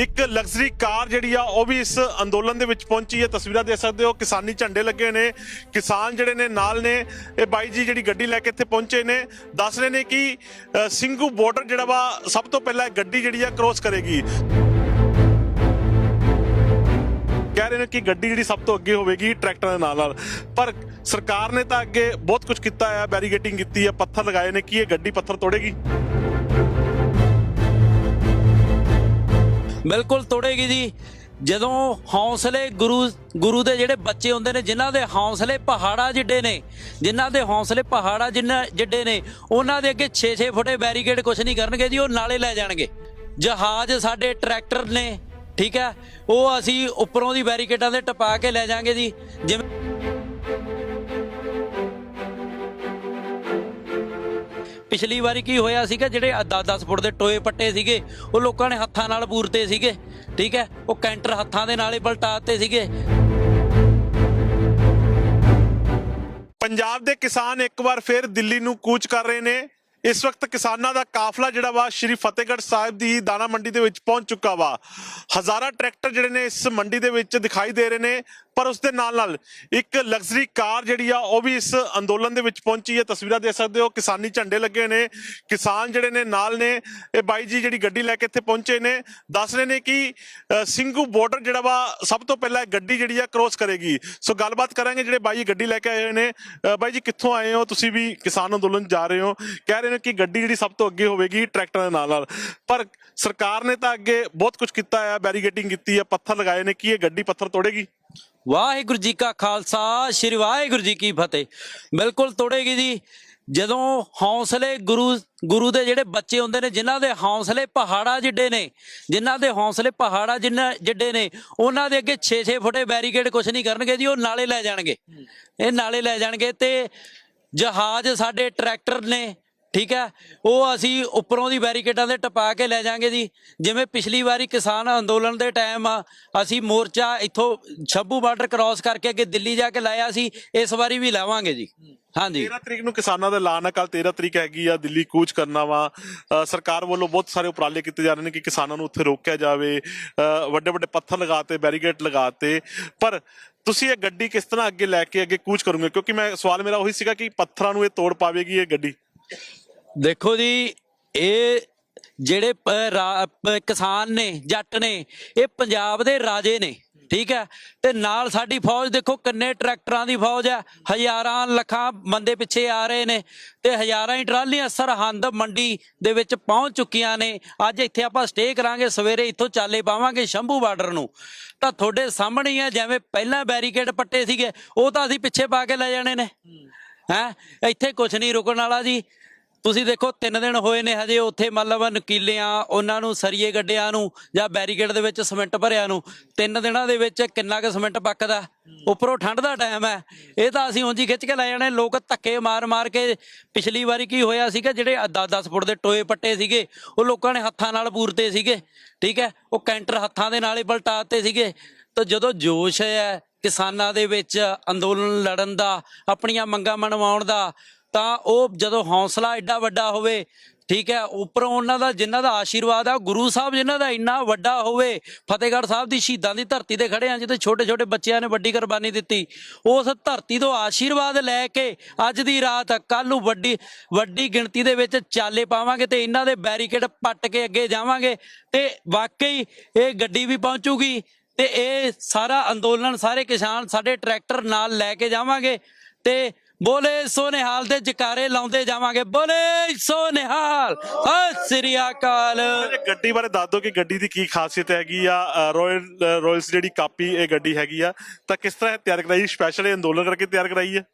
ਇੱਕ ਲਗਜ਼ਰੀ ਕਾਰ ਜਿਹੜੀ ਆ ਉਹ ਵੀ ਇਸ ਅੰਦੋਲਨ ਦੇ ਵਿੱਚ ਪਹੁੰਚੀ ਹੈ। ਤਸਵੀਰਾਂ ਦੇਖ ਸਕਦੇ ਹੋ ਕਿਸਾਨੀ ਝੰਡੇ ਲੱਗੇ ਨੇ। ਕਿਸਾਨ ਜਿਹੜੇ ਨੇ ਨਾਲ ਨੇ। ਇਹ ਬਾਈ ਜੀ ਜਿਹੜੀ ਗੱਡੀ ਲੈ ਕੇ ਇੱਥੇ ਪਹੁੰਚੇ ਨੇ। ਦੱਸ ਰਹੇ ਨੇ ਕਿ ਅ, ਸਿੰਘੂ ਬਾਰਡਰ ਜਿਹੜਾ ਵਾ ਸਭ ਤੋਂ ਪਹਿਲਾਂ ਗੱਡੀ ਜਿਹੜੀ ਆ ਕ੍ਰੋਸ ਕਰੇਗੀ। ਕਹਿ ਰਹੇ ਨੇ ਕਿ ਗੱਡੀ ਜਿਹੜੀ ਸਭ ਤੋਂ ਅੱਗੇ ਹੋਵੇਗੀ ਟਰੈਕਟਰਾਂ ਦੇ ਨਾਲ ਨਾਲ। ਪਰ ਸਰਕਾਰ ਨੇ ਤਾਂ ਅੱਗੇ ਬਹੁਤ ਕੁਝ ਕੀਤਾ ਹੈ ਬੈਰੀਗੇਟਿੰਗ ਕੀਤੀ ਹੈ ਪੱਥਰ ਲਗਾਏ ਨੇ। ਕਿ ਇਹ ਗੱਡੀ ਪੱਥਰ ਤੋੜੇਗੀ? ਬਿਲਕੁਲ ਤੋੜੇਗੀ ਜੀ। ਜਦੋਂ ਹੌਸਲੇ ਗੁਰੂ ਗੁਰੂ ਦੇ ਜਿਹੜੇ ਬੱਚੇ ਹੁੰਦੇ ਨੇ, ਜਿਨ੍ਹਾਂ ਦੇ ਹੌਸਲੇ ਪਹਾੜਾ ਜਿੱਡੇ ਨੇ, ਜਿਨ੍ਹਾਂ ਦੇ ਹੌਸਲੇ ਪਹਾੜਾ ਜਿੰਨਾ ਜਿੱਡੇ ਨੇ, ਉਹਨਾਂ ਦੇ ਅੱਗੇ 6-6 ਫੁੱਟੇ ਬੈਰੀਕੇਡ ਕੁਝ ਨਹੀਂ ਕਰਨਗੇ ਜੀ, ਉਹ ਨਾਲੇ ਲੈ ਜਾਣਗੇ। ਜਹਾਜ਼ ਸਾਡੇ ਟਰੈਕਟਰ ਨੇ, ਠੀਕ ਹੈ, ਉਹ ਅਸੀਂ ਉੱਪਰੋਂ ਦੀ ਬੈਰੀਕੇਡਾਂ ਦੇ ਟਪਾ ਕੇ ਲੈ ਜਾਾਂਗੇ ਜੀ, ਜਿਵੇਂ ਪਿਛਲੀ ਵਾਰੀ ਕੀ ਹੋਇਆ ਸੀਗਾ, ਜਿਹੜੇ 10-10 ਫੁੱਟ ਦੇ ਟੋਏ ਪੱਟੇ ਸੀਗੇ, ਉਹ ਲੋਕਾਂ ਨੇ ਹੱਥਾਂ ਨਾਲ ਪੂਰਤੇ ਸੀਗੇ, ਠੀਕ ਹੈ? ਉਹ ਕੈਂਟਰ ਹੱਥਾਂ ਦੇ ਨਾਲੇ ਪਲਟਾਤੇ ਸੀਗੇ। ਪੰਜਾਬ ਦੇ ਕਿਸਾਨ ਇੱਕ ਵਾਰ ਫਿਰ ਦਿੱਲੀ ਨੂੰ ਕੂਚ ਕਰ ਰਹੇ ਨੇ। ਇਸ ਵਕਤ ਕਿਸਾਨਾਂ ਦਾ ਕਾਫਲਾ ਜਿਹੜਾ ਵਾ, ਸ਼੍ਰੀ ਫਤਿਹਗੜ੍ਹ ਸਾਹਿਬ ਦੀ ਦਾਣਾ ਮੰਡੀ ਦੇ ਵਿੱਚ ਪਹੁੰਚ ਚੁੱਕਾ ਵਾ। ਹਜ਼ਾਰਾਂ ਟਰੈਕਟਰ ਜਿਹੜੇ ਨੇ ਇਸ ਮੰਡੀ ਦੇ ਵਿੱਚ ਦਿਖਾਈ ਦੇ ਰਹੇ ਨੇ। ਪਰ ਉਸ ਦੇ ਨਾਲ ਨਾਲ ਇੱਕ ਲਗਜ਼ਰੀ ਕਾਰ ਜਿਹੜੀ ਆ ਉਹ ਵੀ ਇਸ ਅੰਦੋਲਨ ਦੇ ਵਿੱਚ ਪਹੁੰਚੀ ਹੈ। ਤਸਵੀਰਾਂ ਦੇਖ ਸਕਦੇ ਹੋ ਕਿਸਾਨੀ ਝੰਡੇ ਲੱਗੇ ਨੇ। ਕਿਸਾਨ ਜਿਹੜੇ ਨੇ ਨਾਲ ਨੇ। ਇਹ ਬਾਈ ਜੀ ਜਿਹੜੀ ਗੱਡੀ ਲੈ ਕੇ ਇੱਥੇ ਪਹੁੰਚੇ ਨੇ। ਦੱਸ ਰਹੇ ਨੇ ਕਿ ਅ, ਸਿੰਘੂ ਬਾਰਡਰ ਜਿਹੜਾ ਵਾ ਸਭ ਤੋਂ ਪਹਿਲਾਂ ਗੱਡੀ ਜਿਹੜੀ ਆ ਕ੍ਰੋਸ ਕਰੇਗੀ। ਸੋ ਗੱਲਬਾਤ ਕਰਾਂਗੇ ਜਿਹੜੇ ਬਾਈ ਗੱਡੀ ਲੈ ਕੇ ਆਏ ਹੋਏ ਨੇ। ਬਾਈ ਜੀ ਕਿੱਥੋਂ ਆਏ ਹੋ? ਤੁਸੀਂ ਵੀ ਕਿਸਾਨ ਅੰਦੋਲਨ ਜਾ ਰਹੇ ਹੋ। ਕਹਿ ਰਹੇ ਨੇ ਕਿ ਗੱਡੀ ਜਿਹੜੀ ਸਭ ਤੋਂ ਅੱਗੇ ਹੋਵੇਗੀ ਟਰੈਕਟਰਾਂ ਦੇ ਨਾਲ ਨਾਲ। ਪਰ ਸਰਕਾਰ ਨੇ ਤਾਂ ਅੱਗੇ ਬਹੁਤ ਕੁਝ ਕੀਤਾ ਹੈ ਬੈਰੀਗੇਟਿੰਗ ਕੀਤੀ ਹੈ ਪੱਥਰ ਲਗਾਏ ਨੇ। ਕਿ ਇਹ ਗੱਡੀ ਪੱਥਰ ਤੋੜੇਗੀ? ਵਾਹਿਗੁਰੂ ਜੀ ਕਾ ਖਾਲਸਾ, ਸ੍ਰੀ ਵਾਹਿਗੁਰੂ ਜੀ ਕੀ ਫਤਿਹ। ਬਿਲਕੁਲ ਤੋੜੇਗੀ ਜੀ, ਜਦੋਂ ਹੌਸਲੇ ਗੁਰੂ ਗੁਰੂ ਦੇ ਜਿਹੜੇ ਬੱਚੇ ਹੁੰਦੇ ਨੇ, ਜਿਨ੍ਹਾਂ ਦੇ ਹੌਸਲੇ ਪਹਾੜਾ ਜਿੱਡੇ ਨੇ, ਜਿਨ੍ਹਾਂ ਦੇ ਹੌਸਲੇ ਪਹਾੜਾ ਜਿੰਨਾ ਜਿੱਡੇ ਨੇ, ਉਹਨਾਂ ਦੇ ਅੱਗੇ 6-6 ਫੁੱਟੇ ਬੈਰੀਕੇਡ ਕੁਝ ਨਹੀਂ ਕਰਨਗੇ ਜੀ, ਉਹ ਨਾਲੇ ਲੈ ਜਾਣਗੇ। ਇਹ ਨਾਲੇ ਲੈ ਜਾਣਗੇ ਤੇ ਜਹਾਜ਼ ਸਾਡੇ ਟਰੈਕਟਰ ਨੇ ਠੀਕ ਹੈ? ਉਹ ਅਸੀਂ ਉੱਪਰੋਂ ਦੀ ਬੈਰੀਕੇਡਾਂ ਦੇ ਟਪਾ ਕੇ ਲੈ ਜਾਾਂਗੇ ਜੀ। ਜਿਵੇਂ ਪਿਛਲੀ ਵਾਰੀ ਕਿਸਾਨ ਅੰਦੋਲਨ ਦੇ ਟਾਈਮ ਅਸੀਂ ਮੋਰਚਾ ਇੱਥੋਂ ਛੱਬੂ ਬਾਰਡਰ ਕ੍ਰਾਸ ਕਰਕੇ ਅੱਗੇ ਦਿੱਲੀ ਜਾ ਕੇ ਲਾਇਆ ਸੀ ਇਸ ਵਾਰੀ ਵੀ ਲਾਵਾਂਗੇ ਜੀ। ਹਾਂਜੀ। 13 ਤਰੀਕ ਨੂੰ ਕਿਸਾਨਾਂ ਦਾ ਐਲਾਨ ਹੈ ਕੱਲ 13 ਤਰੀਕ ਹੈਗੀ ਆ ਦਿੱਲੀ ਕੂਚ ਕਰਨਾ ਵਾ। ਸਰਕਾਰ ਵੱਲੋਂ ਬਹੁਤ ਸਾਰੇ ਉਪਰਾਲੇ ਕੀਤੇ ਜਾ ਰਹੇ ਨੇ ਕਿ ਕਿਸਾਨਾਂ ਨੂੰ ਉੱਥੇ ਰੋਕਿਆ ਜਾਵੇ। ਵੱਡੇ ਵੱਡੇ ਪੱਥਰ ਲਗਾਤੇ ਬੈਰੀਗੇਡ ਲਗਾਤੇ। ਪਰ ਤੁਸੀਂ ਇਹ ਗੱਡੀ ਕਿਸ ਤਰ੍ਹਾਂ ਅੱਗੇ ਲੈ ਕੇ ਅੱਗੇ ਕੂਚ ਕਰੋਗੇ? ਕਿਉਂਕਿ ਮੈਂ ਸਵਾਲ ਮੇਰਾ ਉਹੀ ਸੀਗਾ ਕਿ ਪੱਥਰਾਂ ਨੂੰ ਇਹ ਤੋੜ ਪਾਵੇਗੀ ਇਹ ਗੱਡੀ? ਦੇਖੋ ਜੀ ਇਹ ਜਿਹੜੇ ਕਿਸਾਨ ਨੇ ਜੱਟ ਨੇ ਇਹ ਪੰਜਾਬ ਦੇ ਰਾਜੇ ਨੇ ਠੀਕ ਹੈ? ਤੇ ਨਾਲ ਸਾਡੀ ਫੌਜ ਦੇਖੋ ਕਿੰਨੇ ਟਰੈਕਟਰਾਂ ਦੀ ਫੌਜ ਹੈ। ਹਜ਼ਾਰਾਂ ਲੱਖਾਂ ਬੰਦੇ ਪਿੱਛੇ ਆ ਰਹੇ ਨੇ ਤੇ ਹਜ਼ਾਰਾਂ ਹੀ ਟਰਾਲੀਆਂ ਸਰਹੰਦ ਮੰਡੀ ਦੇ ਵਿੱਚ ਪਹੁੰਚ ਚੁੱਕੀਆਂ ਨੇ। ਅੱਜ ਇੱਥੇ ਆਪਾਂ ਸਟੇ ਕਰਾਂਗੇ ਸਵੇਰੇ ਇੱਥੋਂ ਚਾਲੇ ਪਾਵਾਂਗੇ ਸ਼ੰਭੂ ਬਾਰਡਰ ਨੂੰ। ਤਾਂ ਤੁਹਾਡੇ ਸਾਹਮਣੇ ਹੀ ਹੈ ਜਿਵੇਂ ਪਹਿਲਾਂ ਬੈਰੀਕੇਡ ਪੱਟੇ ਸੀਗੇ ਉਹ ਤਾਂ ਅਸੀਂ ਪਿੱਛੇ ਪਾ ਕੇ ਲੈ ਜਾਣੇ ਨੇ। ਹੈ। ਇੱਥੇ ਕੁਝ ਨਹੀਂ ਰੁਕਣ ਵਾਲਾ ਜੀ। ਤੁਸੀਂ ਦੇਖੋ, ਤਿੰਨ ਦਿਨ ਹੋਏ ਨੇ ਹਜੇ ਉੱਥੇ ਮਤਲਬ ਨਕੀਲਿਆਂ, ਉਹਨਾਂ ਨੂੰ ਸਰੀਏ ਗੱਡਿਆਂ ਨੂੰ ਜਾਂ ਬੈਰੀਕੇਡ ਦੇ ਵਿੱਚ ਸਿਮੈਂਟ ਭਰਿਆ ਨੂੰ। ਤਿੰਨ ਦਿਨਾਂ ਦੇ ਵਿੱਚ ਕਿੰਨਾ ਕੁ ਸਿਮੈਂਟ ਪੱਕਦਾ? ਉੱਪਰੋਂ ਠੰਡ ਦਾ ਟਾਈਮ ਹੈ। ਇਹ ਤਾਂ ਅਸੀਂ ਉਂਝ ਹੀ ਖਿੱਚ ਕੇ ਲੈ ਜਾਣੇ। ਲੋਕ ਧੱਕੇ ਮਾਰ ਮਾਰ ਕੇ ਪਿਛਲੀ ਵਾਰੀ ਕੀ ਹੋਇਆ ਸੀਗਾ, ਜਿਹੜੇ 10-10 ਫੁੱਟ ਦੇ ਟੋਏ ਪੱਟੇ ਸੀਗੇ, ਉਹ ਲੋਕਾਂ ਨੇ ਹੱਥਾਂ ਨਾਲ ਪੂਰਤੇ ਸੀਗੇ। ਠੀਕ ਹੈ? ਉਹ ਕੈਂਟਰ ਹੱਥਾਂ ਦੇ ਨਾਲ ਹੀ ਪਲਟਾਤੇ ਸੀਗੇ। ਤਾਂ ਜਦੋਂ ਜੋਸ਼ ਹੈ ਕਿਸਾਨਾਂ ਦੇ ਵਿੱਚ ਅੰਦੋਲਨ ਲੜਨ ਦਾ, ਆਪਣੀਆਂ ਮੰਗਾਂ ਮਨਵਾਉਣ ਦਾ ਤਾਂ ਉਹ ਜਦੋਂ ਹੌਸਲਾ ਐਡਾ ਵੱਡਾ ਹੋਵੇ, ਠੀਕ ਹੈ, ਉੱਪਰੋਂ ਉਹਨਾਂ ਦਾ ਜਿਨ੍ਹਾਂ ਦਾ ਆਸ਼ੀਰਵਾਦ ਆ, ਗੁਰੂ ਸਾਹਿਬ ਜਿਨ੍ਹਾਂ ਦਾ ਇੰਨਾ ਵੱਡਾ ਹੋਵੇ, ਫਤਿਹਗੜ੍ਹ ਸਾਹਿਬ ਦੀ ਸ਼ਹੀਦਾਂ ਦੀ ਧਰਤੀ ਤੇ ਖੜੇ ਆ, ਜਿੱਥੇ ਛੋਟੇ ਛੋਟੇ ਬੱਚਿਆਂ ਨੇ ਵੱਡੀ ਕੁਰਬਾਨੀ ਦਿੱਤੀ, ਉਸ ਧਰਤੀ ਤੋਂ ਆਸ਼ੀਰਵਾਦ ਲੈ ਕੇ ਅੱਜ ਦੀ ਰਾਤ ਕੱਲ ਨੂੰ ਵੱਡੀ ਵੱਡੀ ਗਿਣਤੀ ਦੇ ਵਿੱਚ ਚਾਲੇ ਪਾਵਾਂਗੇ ਤੇ ਇਹਨਾਂ ਦੇ ਬੈਰੀਕੇਡ ਪੱਟ ਕੇ ਅੱਗੇ ਜਾਵਾਂਗੇ ਤੇ ਵਾਕਈ ਇਹ ਗੱਡੀ ਵੀ ਪਹੁੰਚੂਗੀ ਤੇ ਇਹ ਸਾਰਾ ਅੰਦੋਲਨ, ਸਾਰੇ ਕਿਸਾਨ ਸਾਡੇ ਟਰੈਕਟਰ ਨਾਲ ਲੈ ਕੇ ਜਾਵਾਂਗੇ ਤੇ ਬੋਲੇ ਸੋਨੇਹਾਲ ਦੇ ਜਕਾਰੇ ਲਾਉਂਦੇ ਜਾਵਾਂਗੇ। ਬੋਲੇ ਸੋਨੇਹਾਲ ਸਤਿ ਸ੍ਰੀ ਅਕਾਲ। ਗੱਡੀ ਬਾਰੇ ਦੱਸ ਦਿਓ ਕਿ ਗੱਡੀ ਦੀ ਕੀ ਖਾਸੀਅਤ ਹੈਗੀ ਆ ਰਾਇਲ ਰਾਇਲਸ ਜਿਹੜੀ ਕਾਪੀ ਇਹ ਗੱਡੀ ਹੈਗੀ ਆ ਤਾਂ ਕਿਸ ਤਰ੍ਹਾਂ ਤਿਆਰ ਕਰਾਈ? ਸਪੈਸ਼ਲ ਅੰਦੋਲਨ ਕਰਕੇ ਤਿਆਰ ਕਰਾਈ ਹੈ?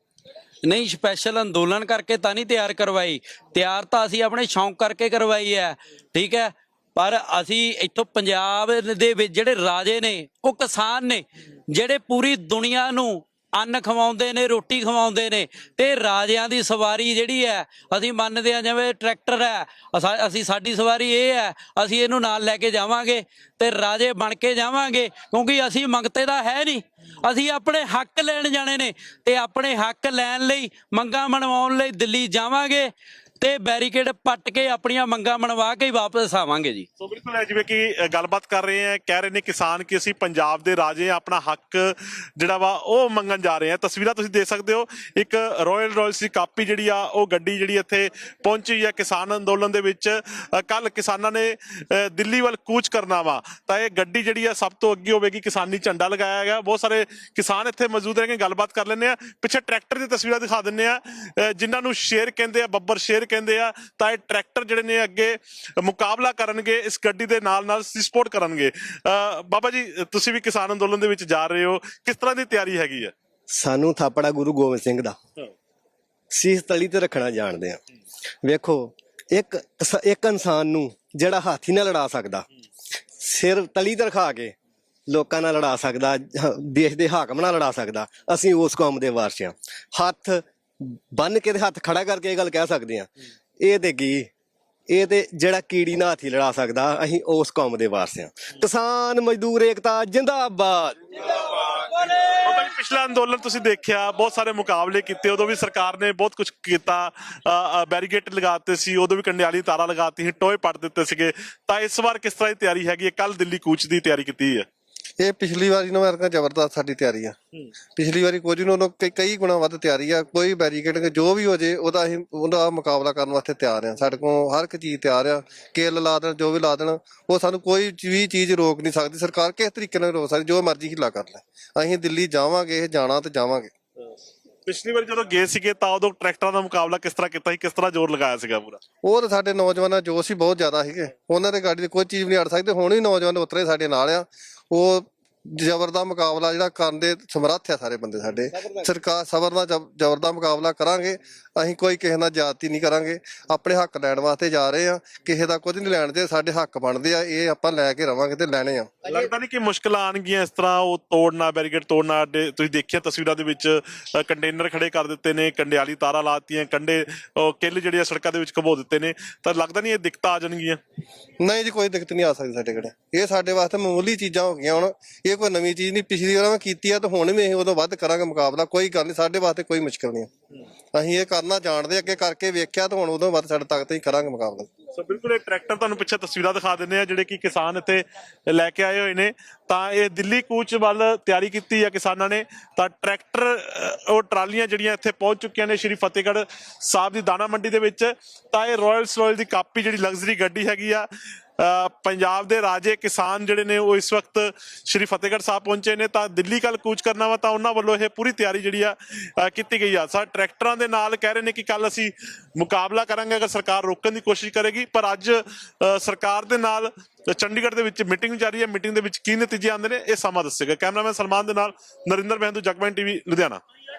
ਨਹੀਂ ਸਪੈਸ਼ਲ ਅੰਦੋਲਨ ਕਰਕੇ ਤਾਂ ਨਹੀਂ ਤਿਆਰ ਕਰਵਾਈ। ਤਿਆਰ ਤਾਂ ਅਸੀਂ ਆਪਣੇ ਸ਼ੌਂਕ ਕਰਕੇ ਕਰਵਾਈ ਹੈ ਠੀਕ ਹੈ? ਪਰ ਅਸੀਂ ਇੱਥੋਂ ਪੰਜਾਬ ਦੇ ਵਿੱਚ ਜਿਹੜੇ ਰਾਜੇ ਨੇ ਉਹ ਕਿਸਾਨ ਨੇ ਜਿਹੜੇ ਪੂਰੀ ਦੁਨੀਆ ਨੂੰ ਅੰਨ ਖਵਾਉਂਦੇ ਨੇ, ਰੋਟੀ ਖਵਾਉਂਦੇ ਨੇ, ਤੇ ਰਾਜਿਆਂ ਦੀ ਸਵਾਰੀ ਜਿਹੜੀ ਹੈ, ਅਸੀਂ ਮੰਨਦੇ ਆ ਜਿਵੇਂ ਟਰੈਕਟਰ ਹੈ, ਅਸਾ- ਅਸੀਂ ਸਾਡੀ ਸਵਾਰੀ ਇਹ ਹੈ, ਅਸੀਂ ਇਹਨੂੰ ਨਾਲ ਲੈ ਕੇ ਜਾਵਾਂਗੇ ਤੇ ਰਾਜੇ ਬਣ ਕੇ ਜਾਵਾਂਗੇ, ਕਿਉਂਕਿ ਅਸੀਂ ਮੰਗਤੇ ਦਾ ਹੈ ਨਹੀਂ। ਅਸੀਂ ਆਪਣੇ ਹੱਕ ਲੈਣ ਜਾਣੇ ਨੇ ਤੇ ਆਪਣੇ ਹੱਕ ਲੈਣ ਲਈ, ਮੰਗਾਂ ਮਨਵਾਉਣ ਲਈ ਦਿੱਲੀ ਜਾਵਾਂਗੇ। ਤੇ ਬੈਰੀਕੇਡ ਪੱਟ ਕੇ ਆਪਣੀਆਂ ਮੰਗਾਂ ਮਨਵਾ ਕੇ ਹੀ ਵਾਪਸ ਆਵਾਂਗੇ ਜੀ। ਸੋ ਬਿਲਕੁਲ ਜਿਵੇਂ ਕਿ ਗੱਲਬਾਤ ਕਰ ਰਹੇ ਆ ਕਹਿ ਰਹੇ ਨੇ ਕਿਸਾਨ ਕਿ ਅਸੀਂ ਪੰਜਾਬ ਦੇ ਰਾਜੇ ਹਾਂ, ਆਪਣਾ ਹੱਕ ਜਿਹੜਾ ਵਾ ਉਹ ਮੰਗਣ ਜਾ ਰਹੇ ਆ ਤਸਵੀਰਾਂ ਤੁਸੀਂ ਦੇਖ ਸਕਦੇ ਹੋ ਇੱਕ ਰਾਇਲ ਰਾਇਲਸ ਦੀ ਕਾਪੀ ਜਿਹੜੀ ਆ ਉਹ ਗੱਡੀ ਜਿਹੜੀ ਇੱਥੇ ਪਹੁੰਚੀ ਆ ਕਿਸਾਨ ਅੰਦੋਲਨ ਦੇ ਵਿੱਚ। ਕੱਲ ਕਿਸਾਨਾਂ ਨੇ ਦਿੱਲੀ ਵੱਲ ਕੂਚ ਕਰਨਾ ਵਾ। ਤਾਂ ਇਹ ਗੱਡੀ ਜਿਹੜੀ ਆ ਸਭ ਤੋਂ ਅੱਗੇ ਹੋਵੇਗੀ ਕਿਸਾਨੀ ਝੰਡਾ ਲਗਾਇਆ ਗਿਆ। ਬਹੁਤ ਸਾਰੇ ਕਿਸਾਨ ਇੱਥੇ ਮੌਜੂਦ ਰਹਿ ਰਹਿਣਗੇ ਗੱਲਬਾਤ ਕਰ ਲੈਂਦੇ ਆ ਪਿੱਛੇ ਟਰੈਕਟਰ ਦੀ ਤਸਵੀਰਾਂ ਦਿਖਾ ਦਿੰਦੇ ਆ ਅ, ਜਿਨ੍ਹਾਂ ਨੂੰ ਸ਼ੇਰ ਕਹਿੰਦੇ ਆ ਬੱਬਰ ਸ਼ੇਰ ਕਹਿੰਦੇ ਆ ਤਾਂ ਇਹ ਟਰੈਕਟਰ ਜਿਹੜੇ ਨੇ ਅੱਗੇ ਮੁਕਾਬਲਾ ਕਰਨਗੇ ਇਸ ਗੱਡੀ ਦੇ ਨਾਲ ਨਾਲ ਸਪੋਰਟ ਕਰਨਗੇ। ਬਾਬਾ ਜੀ ਤੁਸੀਂ ਵੀ ਕਿਸਾਨ ਅੰਦੋਲਨ ਦੇ ਵਿੱਚ ਜਾ ਰਹੇ ਹੋ ਕਿਸ ਤਰ੍ਹਾਂ ਦੀ ਤਿਆਰੀ ਹੈਗੀ ਹੈ? ਸਾਨੂੰ ਥਾਪੜਾ ਗੁਰੂ ਗੋਬਿੰਦ ਸਿੰਘ ਦਾ। ਸੀਸ ਤਲੀ ਤੇ ਰੱਖਣਾ ਜਾਣਦੇ ਆ। ਵੇਖੋ ਇੱਕ ਇੱਕ ਇਨਸਾਨ ਨੂੰ ਜਿਹੜਾ ਹਾਥੀ ਨਾਲ ਲੜਾ ਸਕਦਾ ਸਿਰ ਤਲੀ ਤੇ ਰਖਾ ਕੇ ਲੋਕਾਂ ਨਾਲ ਲੜਾ ਸਕਦਾ ਦੇਸ਼ ਦੇ ਹਾਕਮ ਨਾਲ ਲੜਾ ਸਕਦਾ ਅਸੀਂ ਉਸ ਕੌਮ ਦੇ ਵਾਰਸ ਹਾਂ। ਹੱਥ ਬੰਨ ਕੇ ਤੇ ਹੱਥ ਖੜਾ ਕਰਕੇ ਇਹ ਗੱਲ ਕਹਿ ਸਕਦੇ ਆ ਇਹ ਤੇ ਕੀ? ਇਹ ਤੇ ਜਿਹੜਾ ਕੀੜੀ ਨਾਲ ਹਾਥੀ ਲੜਾ ਸਕਦਾ, ਅਸੀਂ ਉਸ ਕੌਮ ਦੇ ਵਾਰਸ ਹਾਂ। ਕਿਸਾਨ ਮਜ਼ਦੂਰ ਏਕਤਾ, ਜਿੰਦਾਬਾਦ। ਬਾਬਾ ਪਿਛਲਾ ਅੰਦੋਲਨ ਤੁਸੀਂ ਦੇਖਿਆ, ਬਹੁਤ ਸਾਰੇ ਮੁਕਾਬਲੇ ਕੀਤੇ, ਉਦੋਂ ਵੀ ਸਰਕਾਰ ਨੇ ਬਹੁਤ ਕੁਝ ਕੀਤਾ। ਬੈਰੀਗੇਟ ਲਗਾਤੇ ਸੀ, ਉਦੋਂ ਵੀ ਕੰਡਿਆਲੀ ਤਾਰਾ ਲਗਾਤੀ ਸੀ, ਟੋਏ ਪੱਟ ਦਿੱਤੇ ਸੀਗੇ। ਤਾਂ ਇਸ ਵਾਰ ਕਿਸ ਤਰ੍ਹਾਂ ਦੀ ਤਿਆਰੀ ਹੈਗੀ ਹੈ? ਕੱਲ ਦਿੱਲੀ ਕੂਚ ਦੀ ਤਿਆਰੀ ਕੀਤੀ ਹੈ। ਇਹ ਪਿਛਲੀ ਵਾਰੀ ਨਾਲੋਂ ਵਰਗਾ ਜ਼ਬਰਦਸਤ ਸਾਡੀ ਤਿਆਰੀ ਆ। ਪਿਛਲੀ ਵਾਰੀ ਕੁਝ ਨਾਲੋਂ ਕਈ ਕਈ ਗੁਣਾ ਵੱਧ ਤਿਆਰੀ ਆ। ਕੋਈ ਬੈਰੀਕੇਡ ਜੋ ਵੀ ਹੋ ਜੇ ਉਹਦਾ ਅਸੀਂ ਉਹਦਾ ਮੁਕਾਬਲਾ ਕਰਨ ਵਾਸਤੇ ਤਿਆਰ ਆ। ਸਾਡੇ ਕੋਲ ਹਰ ਇੱਕ ਚੀਜ਼ ਤਿਆਰ ਆ। ਕੇਲ ਲਾ ਦੇਣ ਜੋ ਵੀ ਲਾ ਦੇਣ ਉਹ ਸਾਨੂੰ ਕੋਈ ਵੀ ਚੀਜ਼ ਰੋਕ ਨਹੀਂ ਸਕਦੀ। ਸਰਕਾਰ ਕਿਸ ਤਰੀਕੇ ਨਾਲ ਰੋਕ ਸਕਦੀ? ਜੋ ਮਰਜ਼ੀ ਹਿੱਲਾ ਕਰ ਲੈ। ਅਸੀਂ ਦਿੱਲੀ ਜਾਵਾਂਗੇ ਇਹ ਜਾਣਾ ਤੇ ਜਾਵਾਂਗੇ। ਪਿਛਲੀ ਵਾਰ ਜਦੋਂ ਗਏ ਸੀਗੇ ਤਾਂ ਉਦੋਂ ਟਰੈਕਟਰਾਂ ਦਾ ਮੁਕਾਬਲਾ ਕਿਸ ਤਰ੍ਹਾਂ ਕੀਤਾ ਸੀ? ਕਿਸ ਤਰ੍ਹਾਂ ਜ਼ੋਰ ਲਗਾਇਆ ਸੀਗਾ ਪੂਰਾ? ਉਹ ਤਾਂ ਸਾਡੇ ਨੌਜਵਾਨਾਂ ਜੋਸ਼ ਹੀ ਬਹੁਤ ਜ਼ਿਆਦਾ ਸੀਗੇ। ਉਹਨਾਂ ਦੇ ਗਾੜੀ ਦੀ ਕੋਈ ਚੀਜ਼ ਵੀ ਨਹੀਂ ਅੜ ਸਕਦੀ। ਹੁਣ ਵੀ ਨੌਜਵਾਨ ਉਤਰੇ ਸਾਡੇ ਨਾਲ ਆ। ਉਹ ਜ਼ਬਰ ਦਾ ਮੁਕਾਬਲਾ ਜਿਹੜਾ ਕਰਨ ਦੇ ਸਮਰੱਥ ਆ ਸਾਰੇ ਬੰਦੇ ਸਾਡੇ। ਸਰਕਾਰ ਸਬਰ ਜ਼ਬ- ਜ਼ਬਰ ਦਾ ਮੁਕਾਬਲਾ ਕਰਾਂਗੇ ਅਸੀਂ ਕੋਈ ਕਿਸੇ ਨਾਲ ਜ਼ਿਆਦਤੀ ਨਹੀਂ ਕਰਾਂਗੇ। ਆਪਣੇ ਹੱਕ ਲੈਣ ਵਾਸਤੇ ਜਾ ਰਹੇ ਆ ਕਿਸੇ ਦਾ ਕੁਝ ਨਹੀਂ ਲੈਣ ਦੇ ਸਾਡੇ ਹੱਕ ਬਣਦੇ ਆ ਇਹ ਆਪਾਂ ਲੈ ਕੇ ਰਵਾਂਗੇ ਤੇ ਲੈਣੇ ਆ। ਲੱਗਦਾ ਨਹੀਂ ਕਿ ਮੁਸ਼ਕਲਾਂ ਆਣਗੀਆਂ ਇਸ ਤਰ੍ਹਾਂ ਉਹ ਤੋੜਨਾ ਬੈਰੀਕੇਡ ਤੋੜਨਾ ਅੱਡੇ- ਤੁਸੀਂ ਦੇਖਿਆ ਤਸਵੀਰਾਂ ਦੇ ਵਿੱਚ ਅ, ਕੰਟੇਨਰ ਖੜੇ ਕਰ ਦਿੱਤੇ ਨੇ ਕੰਡਿਆਲੀ ਤਾਰਾਂ ਲਾਤੀਆਂ ਕੰਡੇ ਉਹ ਕਿੱਲ ਜਿਹੜੇ ਆ ਸੜਕਾਂ ਦੇ ਵਿੱਚ ਘਬੋ ਦਿੱਤੇ ਨੇ। ਤਾਂ ਲੱਗਦਾ ਨਹੀਂ ਇਹ ਦਿੱਕਤਾਂ ਆ ਜਾਣਗੀਆਂ? ਨਹੀਂ ਜੀ ਕੋਈ ਦਿੱਕਤ ਨਹੀਂ ਆ ਸਕਦੀ ਸਾਡੇ ਕੋਲ। ਇਹ ਸਾਡੇ ਵਾਸਤੇ ਮਾਮੂਲੀ ਚੀਜ਼ਾਂ ਹੋ ਗਈਆਂ ਹੁਣ। ਇਹ ਕੋਈ ਨਵੀਂ ਚੀਜ਼ ਨਹੀਂ ਪਿਛਲੀ ਵਾਰ ਮੈਂ ਕੀਤੀ ਆ ਤੇ ਹੁਣ ਵੀ ਅਸੀਂ ਉਦੋਂ ਵੱਧ ਕਰਾਂਗੇ ਮੁਕਾਬਲਾ ਕੋਈ ਗੱਲ ਨਹੀਂ ਸਾਡੇ ਵਾਸਤੇ ਕੋਈ ਮੁਸ਼ਕਲ ਨਹੀਂ ਅਸੀਂ ਇਹ ਕਰਨਾ ਜਾਣਦੇ ਅੱਗੇ ਕਰਕੇ ਵੇਖਿਆ ਤੇ ਹੁਣ ਉਦੋਂ ਵੱਧ ਸਾਡੇ ਤੱਕ ਹੀ ਕਰਾਂਗੇ ਮੁਕਾਬਲਾ। ਸੋ ਬਿਲਕੁਲ ਇਹ ਟਰੈਕਟਰ ਤੁਹਾਨੂੰ ਪਿੱਛੇ ਤਸਵੀਰਾਂ ਦਿਖਾ ਦਿੰਦੇ ਆ ਜਿਹੜੇ ਕਿ ਕਿਸਾਨ ਇੱਥੇ ਲੈ ਕੇ ਆਏ ਹੋਏ ਨੇ। ਤਾਂ ਇਹ ਦਿੱਲੀ ਕੂਚ ਵੱਲ ਤਿਆਰੀ ਕੀਤੀ ਆ ਕਿਸਾਨਾਂ ਨੇ। ਤਾਂ ਟਰੈਕਟਰ ਅ, ਉਹ ਟਰਾਲੀਆਂ ਜਿਹੜੀਆਂ ਇੱਥੇ ਪਹੁੰਚ ਚੁੱਕੀਆਂ ਨੇ ਸ਼੍ਰੀ ਫਤਿਹਗੜ੍ਹ ਸਾਹਿਬ ਦੀ ਦਾਣਾ ਮੰਡੀ ਦੇ ਵਿੱਚ। ਤਾਂ ਇਹ ਰਾਇਲਸ ਸਲੋਇਲ ਦੀ ਕਾਪੀ ਜਿਹੜੀ ਲਗਜ਼ਰੀ ਗੱਡੀ ਹੈਗੀ ਆ ਪੰਜਾਬ ਦੇ ਰਾਜੇ ਕਿਸਾਨ ਜਿਹੜੇ ਨੇ ਉਹ ਇਸ ਵਕਤ ਸ਼੍ਰੀ ਫਤਿਹਗੜ੍ਹ ਸਾਹਿਬ ਪਹੁੰਚੇ ਨੇ ਤਾਂ ਦਿੱਲੀ ਕੱਲ ਕੂਚ ਕਰਨਾ ਵਾ ਤਾਂ ਉਹਨਾਂ ਵੱਲੋਂ ਇਹ ਪੂਰੀ ਤਿਆਰੀ ਜਿਹੜੀ ਆ ਕੀਤੀ ਗਈ ਆ। ਸਾ, ਟਰੈਕਟਰਾਂ ਦੇ ਨਾਲ ਕਹਿ ਰਹੇ ਨੇ ਕਿ ਕੱਲ ਅਸੀਂ ਮੁਕਾਬਲਾ ਕਰਾਂਗੇ, ਅਗਰ ਸਰਕਾਰ ਰੋਕਣ ਦੀ ਕੋਸ਼ਿਸ਼ ਕਰੇਗੀ। ਪਰ ਅੱਜ ਸਰਕਾਰ ਦੇ ਨਾਲ ਚੰਡੀਗੜ੍ਹ ਦੇ ਵਿੱਚ ਮੀਟਿੰਗ ਜਾਰੀ ਹੈ। ਮੀਟਿੰਗ ਦੇ ਵਿੱਚ ਕੀ ਨਤੀਜੇ ਆਉਂਦੇ ਨੇ, ਇਹ ਸਮਾਂ ਦੱਸੇਗਾ। ਕੈਮਰਾਮੈਨ ਸਲਮਾਨ ਦੇ ਨਾਲ ਨਰਿੰਦਰ ਮਹਿੰਦੂ, ਜਗਮੈਨ ਟੀਵੀ, ਲੁਧਿਆਣਾ।